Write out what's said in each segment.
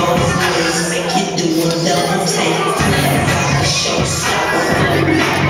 both. Make you do a double take. Like a showstopper.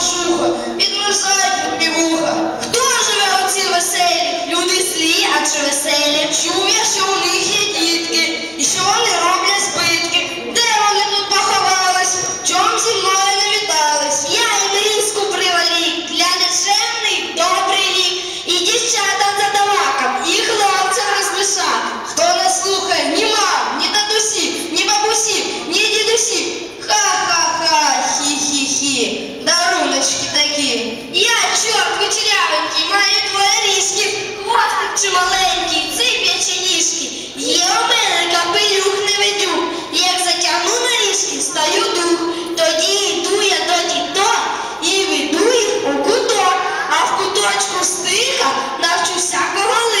是喜。Значить, простиха навчився королева.